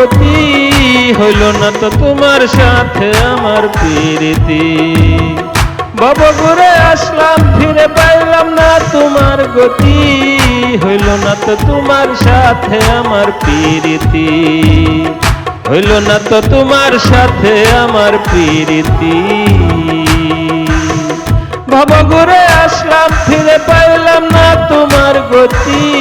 গতি হইল না তো তোমার সাথে আমার প্রীতি। বাবা ঘুরে আসলাম, ফিরে পাইলাম না তোমার গতি। হইল না তো তোমার সাথে আমার প্রীতি। হইল না তো তোমার সাথে আমার প্রীতি। ভব ঘুরে আসলাম, ফিরে পাইলাম না তোমার গতি।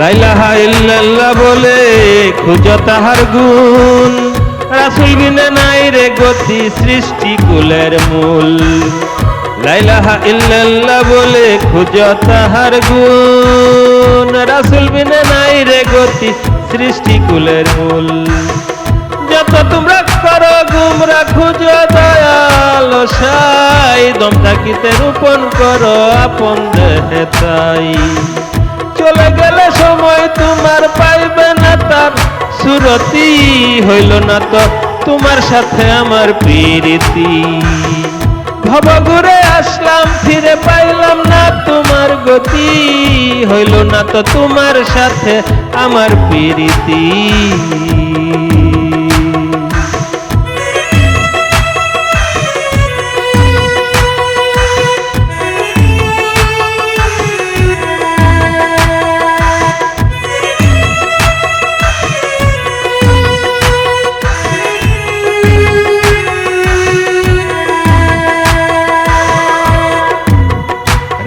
লাইলাহা ইল্লাল্লাহ বলে, খুঁজ তাহার গুণ। রাসুল বিনে নাই রে গতি সৃষ্টি কুলের মূল। লাইলাহা ইল্লাল্লাহ বলে, খুঁজ তাহার গুণ। রাসুল বিনে নাই রে গতি সৃষ্টি কুলের মূল। যত তোমরা করো, গুমরা খুঁজো দয়াল সাই। দম থাকিতে রূপণ করো, আপন দেহে তাই। চলে গেলে সময় তোমার পাইবে না তার। সুরতি হইল না তো তোমার সাথে আমার প্রীতি। ভব ঘুরে আসলাম, ফিরে পাইলাম না তোমার গতি। হইল না তো তোমার সাথে আমার প্রীতি।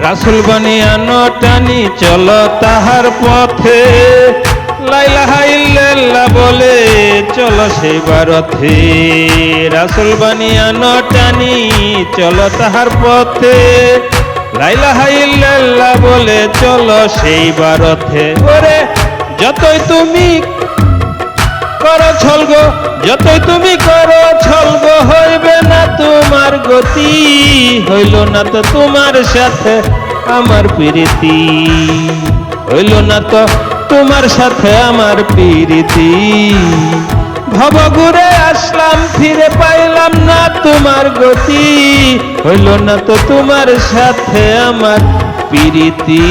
রাসুল বানিয়ানো টানি চল তাহার পথে। লাইলাহা ইল্লাল্লাহ বলে, চল সেই ভারতে রাসুল বানিয়ানো টানি চল তাহার পথে। লাইলাহা ইল্লাল্লাহ বলে, চল সেই ভারতে ওরে, যতই তুমি করো ছলগো যতই তুমি করো ছলগো হইবে না তোমার গতি। হইল না তো তোমার সাথে আমার প্রীতি। হইল না তো তোমার সাথে আমার প্রীতি। ভব ঘুরে আসলাম, ফিরে পাইলাম না তোমার গতি। হইল না তো তোমার সাথে আমার প্রীতি।